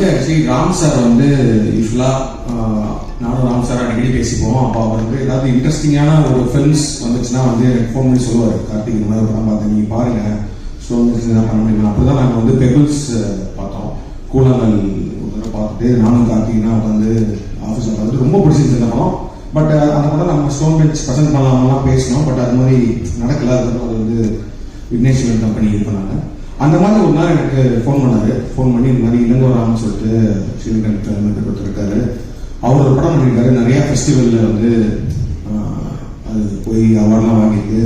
வந்து actually Ram sir வந்து யூஸ்வலா நானும் ராம் சார் அடிக்கடி பேசிப்போம் அப்போ அவர் வந்து ஏதாவது இன்ட்ரெஸ்டிங்கான ஒரு ஃபிலிம்ஸ் வந்துச்சுன்னா வந்து எனக்கு ஃபோன் பண்ணி சொல்லுவார். கார்த்திக் இந்த மாதிரி படம் பார்த்தேன் நீங்கள் பாருங்க. ஸோ வந்து என்ன பண்ண முடியுமா? அப்படி தான் நாங்கள் வந்து பெபிள்ஸ் பார்த்தோம். கூலங்கள் ஒரு தடவை பார்த்துட்டு நானும் கார்த்திக்னா உட்காந்து ஆஃபீஸில் பார்த்துட்டு ரொம்ப பிடிச்சிருந்துச்சு அந்த படம். பட் அந்த படம் நம்ம ஸ்டோன் பெஞ்ச் ப்ரெசென்ட் பண்ணலாம்லாம் பேசினோம். பட் அது மாதிரி நடக்கல. அது வந்து விக்னேஸ்வரன் கம்பெனி இது பண்ணாங்க. அந்த மாதிரி ஒரு நாள் எனக்கு ஃபோன் பண்ணாரு. ஃபோன் பண்ணி இந்த மாதிரி இளங்கோராம்னு சொல்லிட்டு ஸ்ரீலங்கன் ஃபிலிம் கொடுத்துருக்காரு அவர் ஒரு படம் பண்ணியிருக்காரு. நிறைய ஃபெஸ்டிவலில் வந்து அது போய் அவார்ட்லாம் வாங்கிட்டு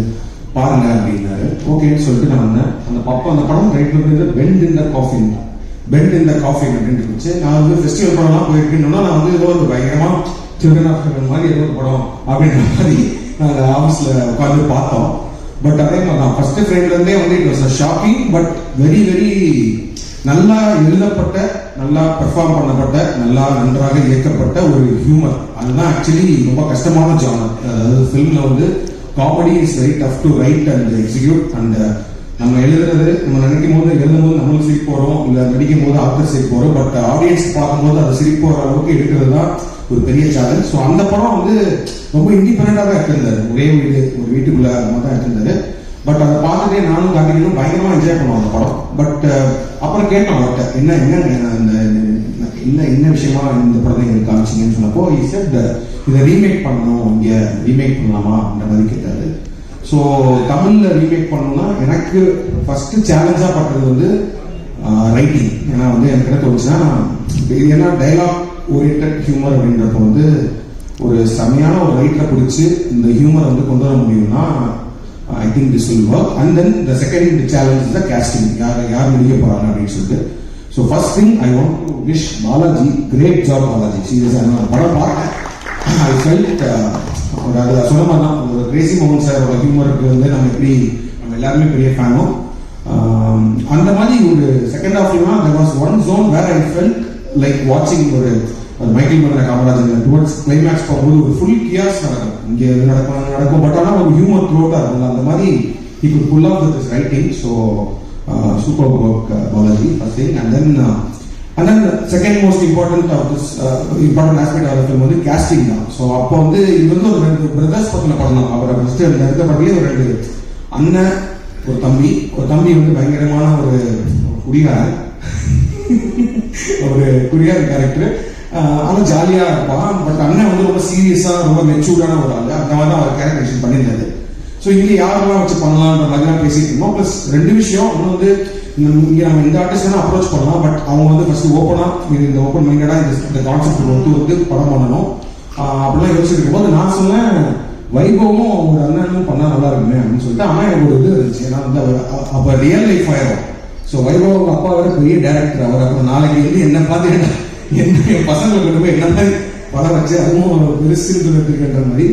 பாருங்க அப்படின்னாரு. ஓகேன்னு சொல்லிட்டு நான் வந்தேன். அந்த பப்பா அந்த படம் ரைட்டில் வந்து பெண்ட் இந்த காஃபின் பெண்ட் இந்த காஃபின் அப்படின்னு இருந்துச்சு. நான் வந்து ஃபெஸ்டிவல் படம்லாம் போயிருக்கேன்னா நான் வந்து ஏதோ ஒரு பயங்கரமாக சில்ட்ரன் ஆஃப் மாதிரி ஏதோ ஒரு படம் அப்படின்ற மாதிரி நாங்கள் ஆஃபீஸில் உட்காந்து பார்த்தோம். பட் அதே மாதிரி தான். ஃபர்ஸ்ட் ஃப்ரேம்லேருந்தே வந்து it was shocking but very very நல்லா எழுதப்பட்ட நல்லா பெர்ஃபார்ம் பண்ணப்பட்ட நல்லா நன்றாக இயக்கப்பட்ட ஒரு ஹியூமர் அதுதான் ஆக்சுவலி ரொம்ப கஷ்டமான ஜானர் அதாவது ஃபிலிமில் வந்து comedy is very tough to write and execute and நம்ம எழுதுறது நம்ம நினைக்கும் போது எழுதும் போது நம்மளும் சிரிப்பு போகிறோம் இல்லை நடிக்கும் போது ஆக்டர் சிரிப்பு வரும் பட் ஆடியன்ஸ் uh, பார்க்கும்போது அது சிரிப்பு வர அளவுக்கு எடுக்கிறது தான் ஒரு பெரிய சேலஞ்ச் ஸோ அந்த படம் வந்து ரொம்ப இண்டிபெண்டாக தான் எடுத்திருந்தாரு. ஒரே வீடு ஒரு வீட்டுக்குள்ள மாதிரி தான் எடுத்திருந்தாரு. பட் அதை பார்த்துட்டே நானும் கார்த்திகனும் பயங்கரமா என்ஜாய் பண்ணுவோம் அந்த படம். பட் அப்புறம் கேட்டோம் அவர்கிட்ட என்ன என்ன அந்த என்ன என்ன விஷயமா இந்த படத்தை எங்களுக்கு காமிச்சிங்கன்னு சொன்னப்போ he இதை ரீமேக் பண்ணணும் இங்க ரீமேக் பண்ணலாமா? அந்த மாதிரி கேட்டாரு. ஸோ தமிழ்ல ரீமேக் பண்ணணும்னா எனக்கு ஃபர்ஸ்ட் சேலஞ்சா பட்டது வந்து ரைட்டிங் ஏன்னா வந்து எனக்கு என்ன தோணுச்சுன்னா ஏன்னா டைலாக் ஓரியன்ட் ஹியூமர் அப்படின்றப்ப வந்து ஒரு செமையான ஒரு ரைட்டரை பிடிச்சி இந்த ஹியூமரை வந்து கொண்டு வர முடியும்னா I think this will work and then the second challenge the casting யார் யார் நடிக்க போறாங்க அப்படின்னு சொல்லிட்டு. So first thing I want to wish Balaji great job Balaji. சீரியஸாக நான் படம் பார்த்தேன் ஐ ஃபெல்ட் ஒரு அது சொன்ன மாதிரி தான் ஒரு கிரேசி மோகன் சாரோட ஹியூமருக்கு வந்து நம்ம எப்படி நம்ம எல்லாருமே பெரிய ஃபேனும் um, அந்த மாதிரி ஒரு செகண்ட் ஹாஃப்லாம் there was one zone where I felt like வாட்சிங் ஒரு ஒரு மைக்கேல் மன்ன காமராஜர் டுவர்ட்ஸ் கிளைமேக்ஸ் போகும்போது ஒரு ஃபுல் கியாஸ் நடக்கும். இங்கே எது நடக்கும் நடக்கும். பட் ஆனால் ஒரு ஹியூமர் த்ரோட்டாக இருக்கும் அந்த மாதிரி இப்போ full of this writing so super work Balaji first thing and then and then second most important of this important aspect of film வந்து கேஸ்டிங் தான். ஸோ அப்போ வந்து இது வந்து ஒரு ரெண்டு பிரதர்ஸ் பத்தின படம் தான். அவரை ஃபர்ஸ்ட் அந்த எடுத்த படத்துலேயே ஒரு ரெண்டு அண்ணன் ஒரு தம்பி. ஒரு தம்பி வந்து பயங்கரமான ஒரு குடிகாரன். ஒரு குடிகாரன் கேரக்டர் ஆனால் ஜாலியா இருப்பான் பட் அண்ணன் வந்து ரொம்ப சீரியஸா ரொம்ப மெச்சூர்டான ஒரு ஆள். அந்த மாதிரி தான் அவர் கேரக்டரேஷன் பண்ணியிருந்தது ஸோ இங்கே யாரெல்லாம் வச்சு பண்ணலாம்ன்ற மாதிரிலாம் பேசிட்டு இருந்தோம். ப்ளஸ் ரெண்டு விஷயம். ஒன்று வந்து இங்க நம்ம இந்த ஆர்டிஸ்ட் வேணா அப்ரோச் பண்ணலாம். பட் அவங்க வந்து ஃபர்ஸ்ட் ஓப்பனா இது இந்த ஓப்பன் மைண்டடா இந்த கான்செப்ட் ஒத்து வந்து படம் பண்ணணும். அப்படிலாம் யோசிச்சுட்டு இருக்கும்போது நான் சொன்னேன் வைபவமும் ஒரு அண்ணனும் பண்ணா நல்லா இருக்குமே அப்படின்னு சொல்லிட்டு ஆனா எனக்கு ஒரு இது இருந்துச்சு. ஏன்னா வந்து அவர் அ- அப்ப ரியல் லைஃப் ஆயிரும். ஸோ வைபவ் அவங்க அப்பா வேற பெரிய டேரக்டர் அவர் அப்புறம் நாளைக்கு வந்து என்ன பார்த்து என்ன என்ன என் பசங்களை கொண்டு போய் என்ன மாதிரி படம் வச்சு அதுவும் பெருசு இருக்கின்ற மாதிரி.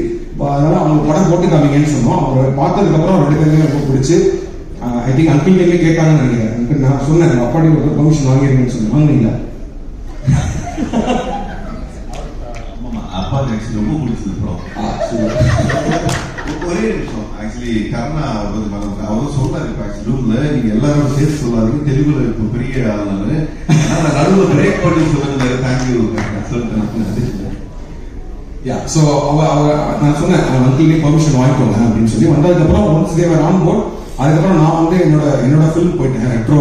அதனால அவங்க படம் போட்டு காமிங்கன்னு சொன்னோம். அவர் பார்த்ததுக்கு அப்புறம் ரெண்டு பேருமே ரொம்ப பிடிச்சி ஐ திங்க் அங்கிள் நீங்க கேட்டாங்கன்னு நினைக்கிறேன். நான் சொன்னேன் அப்பாடி ஒரு பர்மிஷன் வாங்கிருக்கேன்னு சொன்னேன். அப்பாவுக்கு ஆக்சுவலி ரொம்ப பிடிச்சது படம். ஒரே நிமிஷம். ஆக்சுவலி கருணா வந்து மறந்து அவர் சொன்னாரு இப்போ ஆக்சுவலி ரூம்ல நீங்க எல்லாரும் சேர்த்து சொல்லாதீங்க. தெலுங்குல இருக்க பெரிய ஆள் நானு ஆனா நான் நடுவில் பிரேக் பண்ணி சொல்லுங்க தேங்க்யூ சொல்லிட்டு யா ஸோ அவ அவ நான் சொன்னேன் அங்கிள்னே பர்மிஷன் வாங்கிக்கோங்க அப்படின்னு சொல்லி. வந்ததுக்கப்புறம் ஒன்ஸ் தேவர் ஆன் போர்ட் அதுக்கப்புறம் நான் வந்து என்னோட என்னோட ஃபிலிம் போயிட்டேன். ரெட்ரோ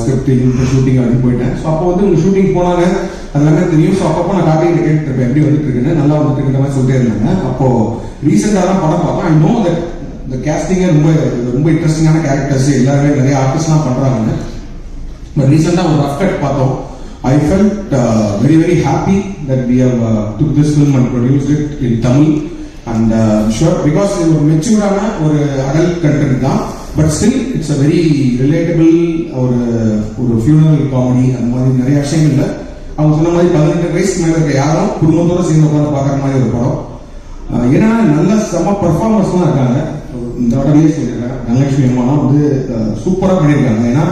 ஸ்கிரிப்டிங் ஷூட்டிங் அப்படின்னு போயிட்டேன். ஸோ அப்போ வந்து உங்க ஷூட்டிங் போனாங்க. அது எல்லாமே தெரியும். ஸோ அப்பப்போ நான் காட்டிட்டு கேட்டுட்டு இருப்பேன். எப்படி வந்துட்டு இருக்குன்னு நல்லா வந்துட்டு இருக்கிற மாதிரி சொல்லிட்டே இருந்தாங்க. அப்போ ரீசெண்டாக தான் படம் பார்த்தோம். ஐ நோ தட் இந்த கேஸ்டிங்கே ரொம்ப ரொம்ப இன்ட்ரெஸ்டிங்கான கேரக்டர்ஸ் எல்லாருமே நிறைய ஆர்டிஸ்ட்லாம் பண்ணுறாங்கன்னு பட் ரீசெண்டாக ஒரு ரஃப் கட் பார்த்தோம். I felt very very happy that we have took this film and produce it in Tamil and sure because இது ஒரு மெச்சூர்டான ஒரு அடல்ட் கண்டென்ட் தான். But still it's a very relatable ஒரு ஒரு ஃபியூனரல் காமெடி அந்த மாதிரி நிறைய விஷயங்கள்ல அவங்க சொன்ன மாதிரி பதினெட்டு வயசு மேல இருக்க யாரும் குடும்பத்தோட சேர்ந்து உட்காந்து பார்க்குற மாதிரி ஒரு படம். ஏன்னா நல்ல செம பர்ஃபார்மன்ஸ்லாம் இருக்காங்க. இந்த வடலையே சொல்லியிருக்காங்க. தனலட்சுமி அம்மாலாம் வந்து சூப்பராக பண்ணியிருக்காங்க. ஏன்னா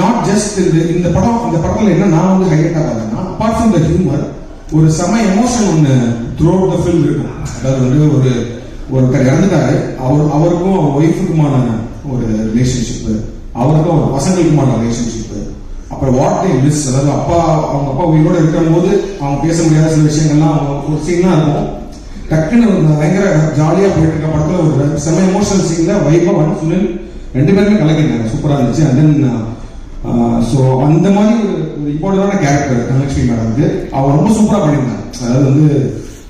நாட் ஜஸ்ட் இந்த இந்த படம் இந்த படத்தில் என்ன நான் வந்து ஹைலைட்டாக பார்த்தேன்னா அப்பார்ட் ஃப்ரம் த ஹியூமர் ஒரு செம எமோஷன் ஒன்று த்ரூ த ஃபில் இருக்கும். அதாவது வந்து ஒரு ஒருத்தர் இறந்துட்டாரு. அவர் அவருக்கும் அவர் ஒய்ஃபுக்குமான ஒரு ரிலேஷன்ஷிப்பு அவருக்கும் அவர் பசங்களுக்குமான ரிலேஷன்ஷிப்பு அப்புறம் வாட் டே மிஸ் அதாவது அப்பா அவங்க அப்பா உயிரோட இருக்கும்போது அவங்க பேச முடியாத சில விஷயங்கள்லாம் அவங்க ஒரு சீன்லாம் இருக்கும். டக்குன்னு பயங்கர ஜாலியா போயிட்டு இருக்க படத்துல ஒரு செம எமோஷனல் சீன்ல வைபவ் வந்து சுனில் ரெண்டு பேருமே கலக்கிட்டாங்க. சூப்பரா இருந்துச்சு. அண்ட் தென் ஸோ அந்த மாதிரி ஒரு ஒரு இம்பார்ட்டண்டான கேரக்டர் தனலட்சுமி மேடம்க்கு அவர் ரொம்ப சூப்பரா பண்ணியிருந்தாங்க. அதாவது வந்து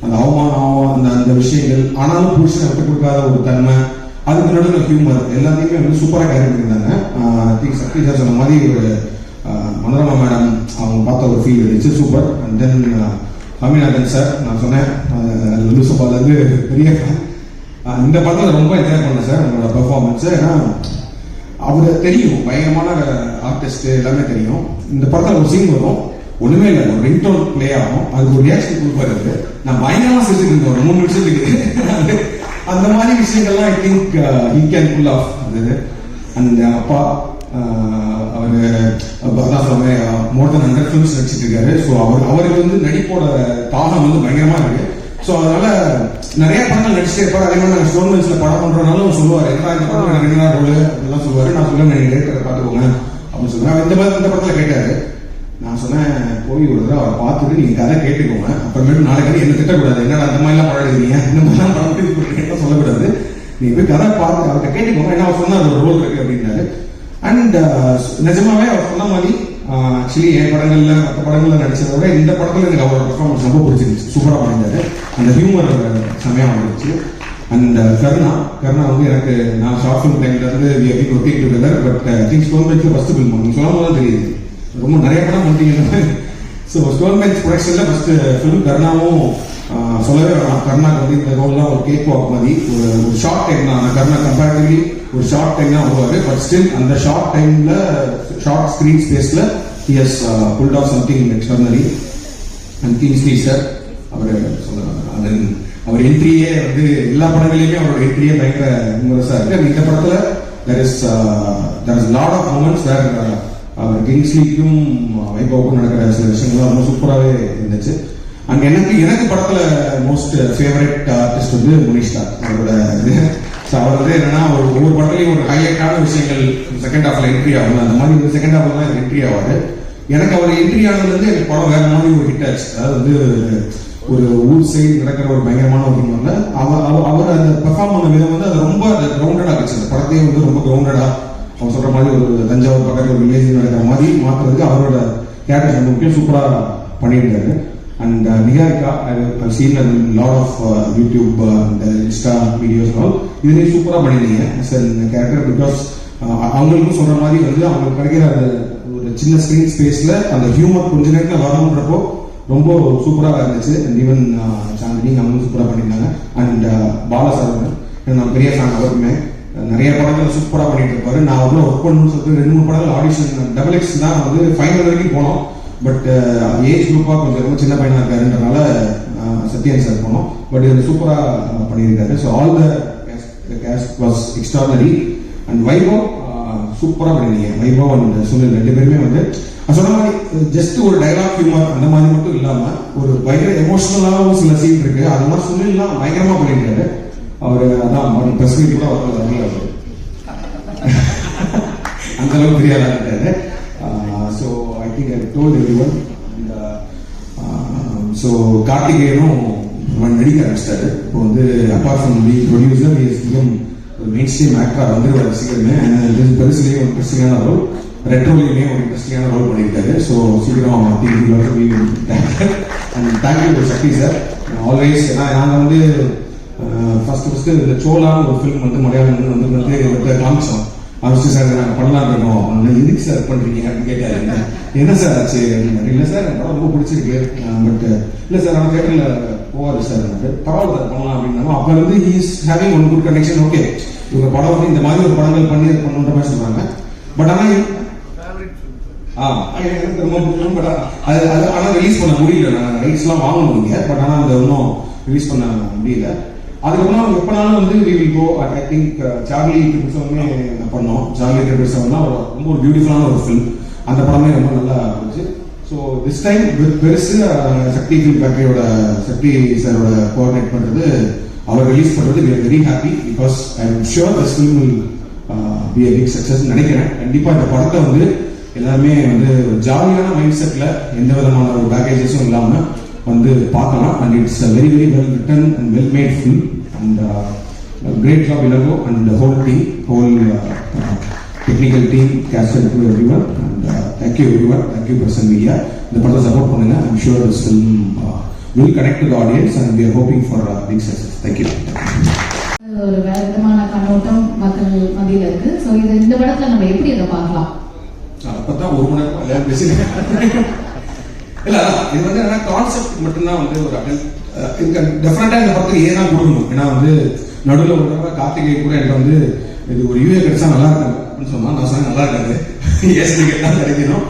அந்த அவமானம் அந்த அந்த விஷயங்கள் ஆனாலும் புருஷன் விட்டு கொடுக்காத ஒரு தன்மை அதுக்கு நடுவில் ஹியூமர் எல்லாத்தையுமே வந்து சூப்பராக கேரி பண்ணியிருந்தாங்க. திங்க் சக்தி சார் சொன்ன மாதிரி ஒரு மனோரமா மேடம் அவங்க பார்த்த ஒரு ஃபீல் இருந்துச்சு super and then Saminathan sir நான் சொன்னேன் லுலுசபாலேருந்து பெரிய இந்த படத்தில் ரொம்ப என்ஜாய் பண்ணேன் சார் உங்களோட பெர்ஃபார்மன்ஸு ஏன்னா அவரு தெரியும் பயங்கரமான ஆர்டிஸ்ட் எல்லாமே தெரியும். இந்த படத்தில் ஒரு சீன் வரும். ஒண்ணுமே இல்லை. ஒரு ரிங்டோன் ப்ளே ஆகும். அதுக்கு ஒரு ரியாக்ஷன் கொடுப்பாரு நான் பயங்கரமா செஞ்சுட்டு இருந்தேன். ஒரு மூணு நிமிஷத்துக்கு அந்த மாதிரி விஷயங்கள்லாம் I think he can pull off அது அந்த அப்பா அவர் அவரு அதான் சொன்னேன் மோர் தென் ஹண்ட்ரட் ஃபிலிம்ஸ் நடிச்சிட்டு இருக்காரு. ஸோ அவர் அவருக்கு வந்து நடிப்போட தாகம் வந்து பயங்கரமா இருக்கு. ஸோ அதனால நிறைய படங்கள் நடிச்சிட்டே இருப்பாரு. அதே மாதிரி நாங்கள் ஸ்டோன் பெஞ்சில் படம் பண்றதுனாலும் சொல்லுவார் என்ன இந்த படம் எனக்கு ரெண்டு நாள் ரோல்? அப்படிலாம் சொல்லுவார். நான் சொல்லுவேன் நீங்கள் டேரக்டரை பார்த்துக்கோங்க. அப்படின்னு சொல்லுவேன். இந்த மாதிரி இந்த படத்தில் கேட்டாரு. நான் சொன்னேன் போய் ஒரு தடவை அவரை பார்த்துட்டு நீங்க கதை கேட்டுக்கோங்க. அப்புறமேட்டு நாளைக்கு என்ன திட்டக்கூடாது? என்னடா அந்த மாதிரிலாம் பழகிறீங்க எடுக்கிறீங்க? இந்த மாதிரிலாம் படம் எடுக்கிறீங்க சொல்லக்கூடாது. நீ போய் கதை பார்த்து அவர்கிட்ட கேட்டுக்கோங்க. என்ன அவர் சொன்னார் ஒரு ரோல் இருக்கு அப்படின்னாரு. அண்ட் uh, நிஜமாவே அவர் சொன்ன மாதிரி ஆக்சுவலி என் படங்கள்ல மற்ற படங்கள்ல நடிச்சதை விட இந்த படத்துல எனக்கு அவரோட பர்ஃபார்மன்ஸ் ரொம்ப பிடிச்சிருந்துச்சு. சூப்பரா பண்ணியிருந்தாரு. அந்த ஹியூமர் செமையா வந்துருச்சு. அண்ட் uh, கருணா கருணா வந்து எனக்கு நான் ஷார்ட் ஃபிலிம் டைம்ல இருந்து working together but things stone first film நீங்க சொல்லும் போது தெரியுது. ரொம்ப நிறைய படம் பண்ணிட்டீங்க so stone bench first first film கருணாவும் சொல்லவே வேணாம். கர்ணாக்கு வந்து இந்த ரோல்லாம் ஒரு கேக் வாக் மாதிரி. ஒரு ஒரு ஷார்ட் டைம் தான். கர்ணா கம்பேரிட்டிவ்லி ஒரு ஷார்ட் டைம் தான் வருவார். பட் ஸ்டில் அந்த ஷார்ட் டைமில் ஷார்ட் ஸ்க்ரீன் ஸ்பேஸில் he's pulled off something extraordinary and Kingsley sir அவர் சொல்லுவாங்க அவர் என்ட்ரியே வந்து எல்லா படங்களிலுமே அவரோட என்ட்ரியே பயங்கர முரசாக இருக்கு. இந்த படத்தில் there is there is lot of moments where அவர் கிங்ஸ்லிக்கும் வைபோக்கும் நடக்கிற சில விஷயங்கள்லாம் ரொம்ப சூப்பராகவே இருந்துச்சு. அங்கே எனக்கு எனக்கு படத்துல மோஸ்ட் ஃபேவரட் ஆர்டிஸ்ட் வந்து முனிஷ்டா அவரோட இது ஸோ அவர் வந்து என்னன்னா ஒரு ஒவ்வொரு படத்துலையும் ஒரு ஹைலைட்டான விஷயங்கள் செகண்ட் ஹாஃப்ல என்ட்ரி ஆகும். அந்த மாதிரி ஒரு செகண்ட் ஹாஃப்ல தான் என்ட்ரி ஆவாரு. எனக்கு அவர் என்ட்ரி ஆனது வந்து எனக்கு படம் வேற மாதிரி ஒரு ஹிட் ஆச்சு. அதாவது வந்து ஒரு ஊர் சைடு நடக்கிற ஒரு பயங்கரமான ஒரு thing அவர் அவர் அவர் அந்த பெர்ஃபார்ம் பண்ண விதம் வந்து அது ரொம்ப கிரவுண்டடா இருந்துச்சு அந்த படத்தையே வந்து ரொம்ப கிரவுண்டடா அவர் சொல்ற மாதிரி ஒரு தஞ்சாவூர் பக்கத்தில் ஒரு வில்லேஜ் நடக்கிற மாதிரி மாத்துறதுக்கு அவரோட கேரக்டர் ரொம்ப முக்கியம். சூப்பராக பண்ணியிருந்தாரு and Niharika seen lot of YouTube and Insta videos all இதுலேயும் சூப்பராக பண்ணியிருந்தீங்க சார் இந்த கேரக்டர் பிகாஸ் அவங்களுக்கும் சொல்ற மாதிரி வந்து அவங்களுக்கு கிடைக்கிற அந்த ஒரு சின்ன ஸ்கிரீன் ஸ்பேஸ்ல அந்த ஹியூமர் கொஞ்ச நேரத்தில் வரணுன்றப்போ ரொம்ப சூப்பராக இருந்துச்சு. அண்ட் ஈவன் சாந்தினி அவங்களும் சூப்பராக பண்ணியிருந்தாங்க. அண்ட் பாலா சார் நான் பெரிய ஃபேன் அவருக்குமே நிறைய படங்கள் சூப்பராக பண்ணிட்டு இருப்பாரு. நான் வந்து ஒர்க் பண்ணணும்னு சொல்லிட்டு ரெண்டு மூணு படங்கள் ஆடிஷன் டபுள் எக்ஸ் தான் வந்து ஃபைனல் வரைக்கும் போனோம். பட் ஏஜ் குரூப்பாக கொஞ்சம் ரொம்ப சின்ன பையனாக இருக்காருன்றனால சத்யன் சார் போனோம். பட் இது சூப்பராக பண்ணியிருக்காரு. So all the cast was extraordinary and Vaibhav சூப்பராக பண்ணிருந்தீங்க வைபவ் அண்ட் சுனில் ரெண்டு பேருமே வந்து சொன்ன மாதிரி ஜஸ்ட் ஒரு டைலாக் ஹியூமர் அந்த மாதிரி மட்டும் இல்லாமல் ஒரு பயங்கர எமோஷனலாகவும் சில சீன் இருக்கு. அதெல்லாம் சுனில்லாம் பயங்கரமாக பண்ணியிருக்காரு. அவர் அதான் பிரஸ் மீட் கூட அவர் வரல. அவர் அந்த அளவுக்கு பெரியாரா இருக்காரு. So I think I told every one so கார்த்திகேயனும் நடிக்க ஆரம்பிச்சிட்டாரு. இப்போ வந்து apart from P producer is ஒரு மெயின் ஸ்ட்ரீம் வந்து ஒரு சீக்கிரமே பெருசுலேயே ஒரு இன்ட்ரெஸ்டிங்கான ரோல் ரெட்ரோலையுமே ஒரு இன்ட்ரெஸ்டிங்கான ரோல் பண்ணியிருக்காரு. ஸோ சீக்கிரம் and thank you Sakthi sir always ஏன்னா நாங்கள் வந்து ஃபர்ஸ்ட் ஃபர்ஸ்ட் இந்த சோலான்னு ஒரு ஃபிலிம் வந்து மலையாளம் வந்து வந்து வந்து காமிச்சோம் அவசிய சார் நாங்கள் பண்ணலாம் இருக்கோம் அப்படின்னு எதுக்கு சார் பண்ணுறீங்க அப்படின்னு கேட்டாரு. என்ன, என்ன சார் ஆச்சு? அப்படின்னு இல்லை சார் எனக்கு படம் ரொம்ப பிடிச்சிருக்கு. பட் இல்லை சார் நான் தேட்டரில் போவார் சார். பரவாயில்ல சார் பண்ணலாம் அப்படின்னா. அப்போ வந்து is having one good connection okay இவங்க படம் வந்து இந்த மாதிரி ஒரு படங்கள் பண்ணி அது பண்ணுன்ற மாதிரி சொல்கிறாங்க பட் ஆனால் ஆ, எனக்கு ரொம்ப பிடிக்கும் பட் அது அது ஆனால் ரிலீஸ் பண்ண முடியல. நாங்கள் ரைட்ஸ்லாம் வாங்கணும் இங்க. பட் ஆனால் அதை இன்னும் ரிலீஸ் பண்ண முடியல. அதுக்கப்புறம் எப்பனாலும் வந்து we will go I think Charlie triple செவனே பண்ணோம். சார்லி ட்ரிபிள் செவன்லாம் ஒரு ரொம்ப ஒரு பியூட்டிஃபுல்லான ஒரு ஃபிலிம் அந்த படமே ரொம்ப நல்லா இருந்துச்சு. ஸோ திஸ் டைம் பெருசு சக்தி ஃபிலிம் ஃபேக்டரியோட சக்தி சாரோட கோஆர்டினேட் பண்ணுறது அவர் ரிலீஸ் பண்ணுறது we are very happy because I am sure this film will be a big success நினைக்கிறேன். கண்டிப்பாக இந்த படத்தை வந்து எல்லாருமே வந்து ஜாலியான மைண்ட் செட்ல எந்த விதமான ஒரு பேக்கேஜஸும் இல்லாமல் வந்து பார்க்கலாம். And it's very very well written and well made film and great job இலகோ and whole team whole technical team cast to every one and thank you every one thank you person media இந்த படத்தை support பண்ணுங்க I'm sure this film will connect to audience and we are hoping for big success thank you ஒரு வேற விதமான கண்ணோட்டம் மக்கள் மத்தியில இருக்கு. சோ இது இந்த படத்துல நம்ம எப்படி அதை பார்க்கலாம் அப்பதான் ஒரு மணி நேரம் பேசுறேன் இல்ல இது வந்து என்ன கான்செப்ட் மட்டும்தான் வந்து ஒரு அடல்ட் டெஃபினட்டா இந்த படத்துக்கு ஏன் தான் கொடுக்கணும். ஏன்னா வந்து நடுவில் ஒரு தடவை கார்த்திகை கூட என்கிட்ட வந்து இது ஒரு யூஏ கிடைச்சா நல்லா இருக்கும் அப்படின்னு சொன்னா நான் சொன்னேன் நல்லா இருக்காது. எஸ் டிக்கெட் தான் கிடைக்கணும்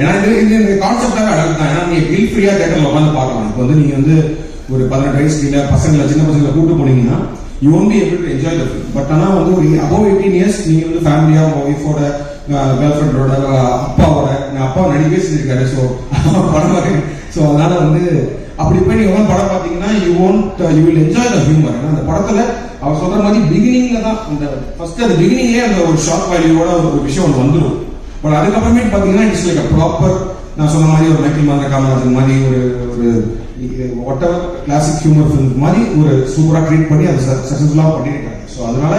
ஏன்னா இது இது இந்த கான்செப்டாக அடல் தான். ஏன்னா நீங்க ஃபீல் ஃப்ரீயா தேட்டர்ல உட்காந்து பார்க்கலாம். இப்போ வந்து நீங்க வந்து ஒரு பதினெட்டு வயசு கீழே பசங்களை சின்ன பசங்களை கூட்டு போனீங்கன்னா you won't be able enjoy but ஆனால் வந்து ஒரு அபவ் எயிட்டீன் இயர்ஸ் நீங்க வந்து ஃபேமிலியா உங்க ஒய்ஃபோட கேர்ள் ஃப்ரெண்டோட அப்பாவோட என் அப்பா நடிக்கவே செஞ்சிருக்காரு. ஸோ படம் ஸோ அதனால வந்து அப்படி போய் நீங்க வந்து படம் பார்த்தீங்கன்னா you won't you will enjoy the humour ஏன்னா அந்த படத்துல அவர் சொல்ற மாதிரி பிகினிங்ல தான் அந்த ஃபர்ஸ்ட் அந்த பிகினிங்லேயே அந்த ஒரு ஷார்ட் வேல்யூவோட ஒரு விஷயம் ஒன்று வந்துடும் பட் அதுக்கப்புறமேட்டு பார்த்தீங்கன்னா இட்ஸ் லைக் ப்ராப்பர் நான் சொன்ன மாதிரி ஒரு மைக்கேல் மாதிரி காமராஜர் மாதிரி ஒரு ஒரு ஒட் எவர் கிளாசிக் ஹியூமர் ஃபிலிம் மாதிரி ஒரு சூப்பராக ட்ரீட் பண்ணி அதை சக்ஸஸ்ஃபுல்லாக பண்ணியிருக்காங்க ஸோ அதனால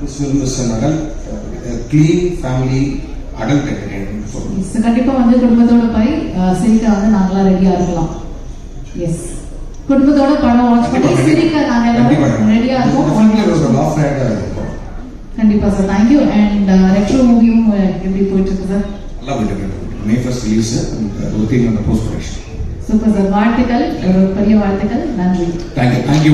this film is clean family adult entertainment கண்டிப்பா வந்து குடும்பத்தோட போய் சிரிக்க வந்து நாங்களாம் ரெடியா இருக்கலாம். எஸ் குடும்பத்தோட படம் வாட்ச் பண்ணி சிரிக்க நாங்க எல்லாரும் ரெடியா இருக்கோம். கண்டிப்பா sir thank you and Retro மூவியும் எப்படி போயிட்டு இருக்கு சார் நல்லா போயிட்டு மே ஃபர்ஸ்ட் ரிலீஸ் ஒர்க்கிங் அந்த போஸ்ட் ப்ரொடக்ஷன் சூப்பர் சார் வாழ்த்துக்கள். ஒரு பெரிய வாழ்த்துக்கள். நன்றி. Thank you thank you